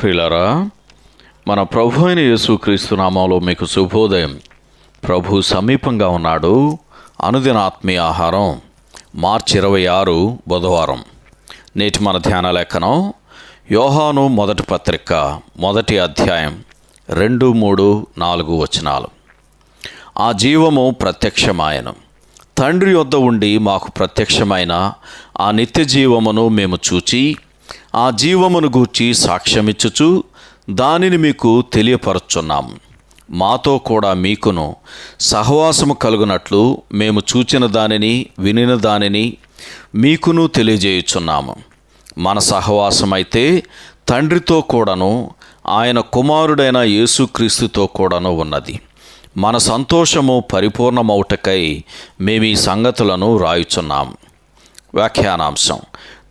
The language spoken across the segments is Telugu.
ప్రియులారా మన ప్రభు అయిన యేసుక్రీస్తు నామంలో మీకు శుభోదయం. ప్రభు సమీపంగా ఉన్నాడు. అనుదిన ఆత్మీయ ఆహారం మార్చి ఇరవై ఆరు బుధవారం. నేటి మన ధ్యాన లేఖనం యోహాను మొదటి పత్రిక మొదటి అధ్యాయం రెండు మూడు నాలుగు వచనాలు. ఆ జీవము ప్రత్యక్షమాయను. తండ్రి యొద్ద ఉండి మాకు ప్రత్యక్షమైన ఆ నిత్య జీవమును మేము చూచి ఆ జీవమును గూర్చి సాక్ష్యమిచ్చుచు దానిని మీకు తెలియపరుచున్నాము మాతో కూడా మీకును సహవాసము కలుగునట్లు మేము చూచిన దానిని వినిన దానిని మీకును తెలియజేయుచున్నాము. మన సహవాసమైతే తండ్రితో కూడాను ఆయన కుమారుడైన యేసుక్రీస్తుతో కూడాను ఉన్నది. మన సంతోషము పరిపూర్ణమౌటకై మేము ఈ సంగతులను రాయుచున్నాం. వ్యాఖ్యానాంశం.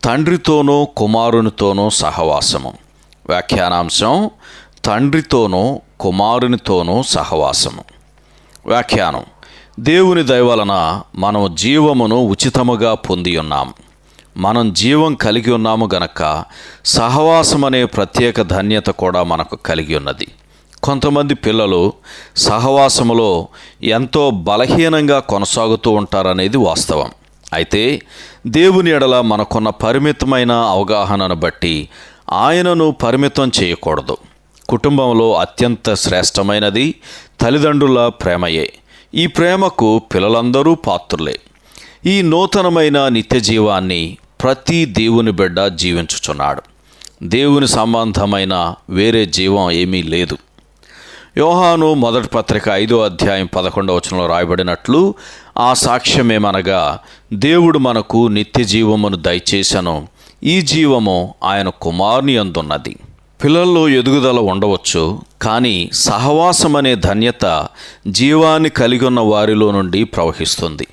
తండ్రితోనూ కుమారునితోనూ సహవాసము. వ్యాఖ్యానాంశం తండ్రితోనూ కుమారునితోనూ సహవాసము. వ్యాఖ్యానం దేవుని దయవలన మనం జీవమును ఉచితముగా పొంది ఉన్నాం. మనం జీవం కలిగి ఉన్నాము గనక సహవాసం అనే ప్రత్యేక ధన్యత కూడా మనకు కలిగి ఉన్నది. కొంతమంది పిల్లలు సహవాసములో ఎంతో బలహీనంగా కొనసాగుతూ ఉంటారనేది వాస్తవం. అయితే దేవుని ఎడల మనకున్న పరిమితమైన అవగాహనను బట్టి ఆయనను పరిమితం చేయకూడదు. కుటుంబంలో అత్యంత శ్రేష్టమైనది తల్లిదండ్రుల ప్రేమయే. ఈ ప్రేమకు పిల్లలందరూ పాత్రులే. ఈ నూతనమైన నిత్య జీవాన్ని ప్రతి దేవుని బిడ్డ జీవించుచున్నాడు. దేవుని సంబంధమైన వేరే జీవం ఏమీ లేదు. యోహాను మొదటి పత్రిక ఐదో అధ్యాయం పదకొండవ వచనంలో రాయబడినట్లు ఆ సాక్ష్యమేమనగా దేవుడు మనకు నిత్య జీవమును దయచేసను. ఈ జీవము ఆయన కుమారుని అందున్నది పిల్లల్లో ఎదుగుదల ఉండవచ్చు కానీ సహవాసం అనే ధన్యత జీవాన్ని కలిగి ఉన్న వారిలో నుండి ప్రవహిస్తుంది.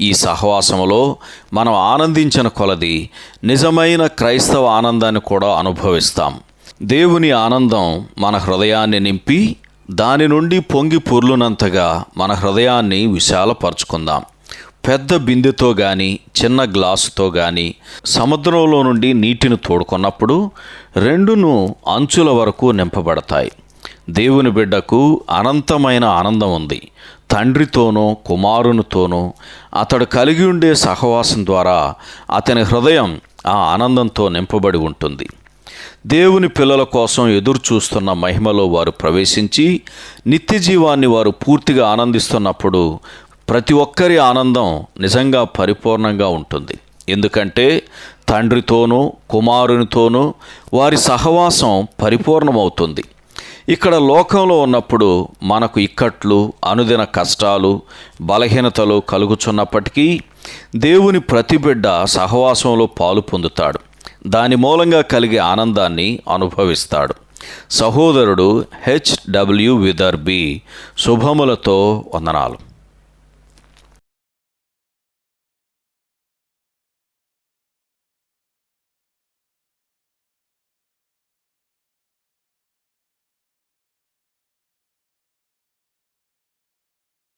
ఈ సహవాసములో మనం ఆనందించిన కొలది నిజమైన క్రైస్తవ ఆనందాన్ని కూడా అనుభవిస్తాం. దేవుని ఆనందం మన హృదయాన్ని నింపి దాని నుండి పొంగి పొర్లునంతగా మన హృదయాన్ని విశాలపరుచుకుందాం. పెద్ద బిందెతో కానీ చిన్న గ్లాసుతో కానీ సముద్రంలో నుండి నీటిని తోడుకున్నప్పుడు రెండును అంచుల వరకు నింపబడతాయి. దేవుని బిడ్డకు అనంతమైన ఆనందం ఉంది. తండ్రితోనూ కుమారునితోనూ అతడు కలిగి ఉండే సహవాసం ద్వారా అతని హృదయం ఆ ఆనందంతో నింపబడి ఉంటుంది. దేవుని పిల్లల కోసం ఎదురు చూస్తున్న మహిమలో వారు ప్రవేశించి నిత్య జీవాన్ని వారు పూర్తిగా ఆనందిస్తున్నప్పుడు ప్రతి ఒక్కరి ఆనందం నిజంగా పరిపూర్ణంగా ఉంటుంది. ఎందుకంటే తండ్రితోనూ కుమారునితోనూ వారి సహవాసం పరిపూర్ణమవుతుంది. ఇక్కడ లోకంలో ఉన్నప్పుడు మనకు ఇక్కట్లు అనుదిన కష్టాలు బలహీనతలు కలుగుచున్నప్పటికీ దేవుని ప్రతి బిడ్డ సహవాసంలో పాలు పొందుతాడు. దాని మూలంగా కలిగే ఆనందాన్ని అనుభవిస్తాడు. సహోదరుడు హెచ్డబ్ల్యూ విదర్బి శుభములతో వందనాలు.